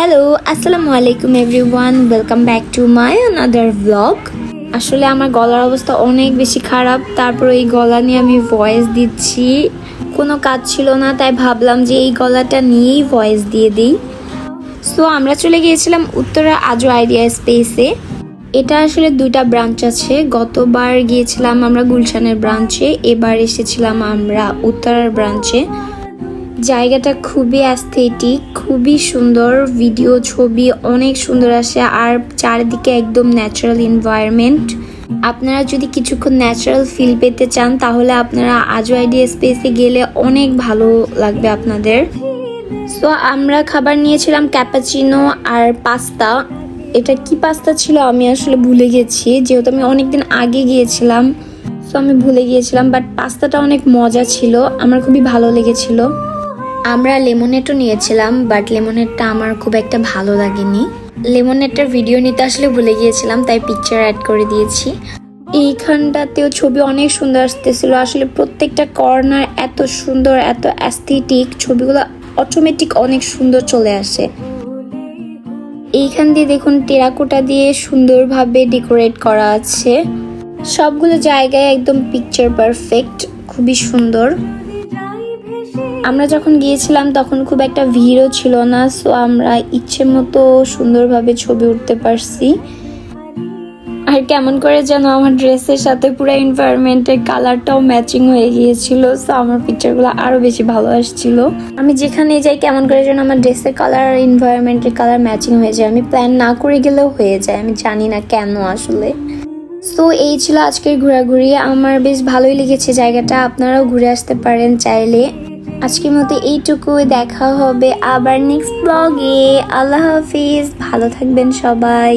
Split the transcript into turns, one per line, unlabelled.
Hello আসসালামু আলাইকুম everyone welcome back to my another blog আসলে আমার গলার অবস্থা অনেক বেশি খারাপ, তারপর এই গলা নিয়ে আমি ভয়েস দিচ্ছি। কোনো কাজ ছিল না, তাই ভাবলাম যে এই গলাটা নিয়েই ভয়েস দিয়ে দিই। সো আমরা চলে গিয়েছিলাম উত্তরা আজো আইডিয়া স্পেসে এটা আসলে দুইটা ব্রাঞ্চ আছে। গতবার গিয়েছিলাম আমরা গুলশানের ব্রাঞ্চে এবার এসেছিলাম আমরা উত্তরার ব্রাঞ্চে জায়গাটা খুবই অ্যাস্থেটিক খুবই সুন্দর ভিডিও ছবি অনেক সুন্দর আসে, আর চারিদিকে একদম ন্যাচারাল এনভায়রনমেন্ট আপনারা যদি কিছুক্ষণ ন্যাচারাল ফিল পেতে চান, তাহলে আপনারা আজও আইডিয়া স্পেসে গেলে অনেক ভালো লাগবে আপনাদের। সো আমরা খাবার নিয়েছিলাম ক্যাপাচিনো আর পাস্তা এটা কি পাস্তা ছিল আমি আসলে ভুলে গেছি, যেহেতু আমি অনেকদিন আগে গিয়েছিলাম। সো আমি ভুলে গিয়েছিলাম বাট পাস্তাটা অনেক মজা ছিল, আমার খুবই ভালো লেগেছিল। আমরা লেমনেটও নিয়েছিলাম বাট লেমনেটটা আমার খুব একটা ভালো লাগেনি। লেমনেটটার ভিডিও নিতে আসলে ভুলে গিয়েছিলাম, তাই পিকচার অ্যাড করে দিয়েছি। এইখানটাতেও ছবি অনেক সুন্দর আসতেছিল। আসলে প্রত্যেকটা কর্নার এত সুন্দর, এত অ্যাস্থেটিক ছবিগুলো অটোমেটিক অনেক সুন্দর চলে আসে। এইখান দিয়ে দেখুন টেরাকোটা দিয়ে সুন্দরভাবে ডেকোরেট করা আছে। সবগুলো জায়গায় একদম পিকচার পারফেক্ট খুবই সুন্দর। আমরা যখন গিয়েছিলাম, তখন খুব একটা ভিড়ও ছিল না সো আমরা ইচ্ছে মতো সুন্দরভাবে ছবি উঠতে পারছি। আর কেমন করে যেন আমার ড্রেসের সাথে পুরো এনভায়রনমেন্টের কালারটাও ম্যাচিং হয়ে গিয়েছিল সো আমার পিকচারগুলো আরও বেশি ভালো আসছিল। আমি যেখানে যাই, কেমন করে যেন আমার ড্রেসের কালার আর এনভায়রনমেন্টের কালার ম্যাচিং হয়ে যায়। আমি প্ল্যান না করে গেলেও হয়ে যায়, আমি জানি না কেন আসলে। সো এই ছিল আজকের ঘোরাঘুরি। আমার বেশ ভালোই লেগেছে জায়গাটা, আপনারাও ঘুরে আসতে পারেন চাইলে। আজকের মতো এইটুকু দেখা হবে আবার নেক্সট ব্লগে আল্লাহ হাফিজ ভালো থাকবেন সবাই।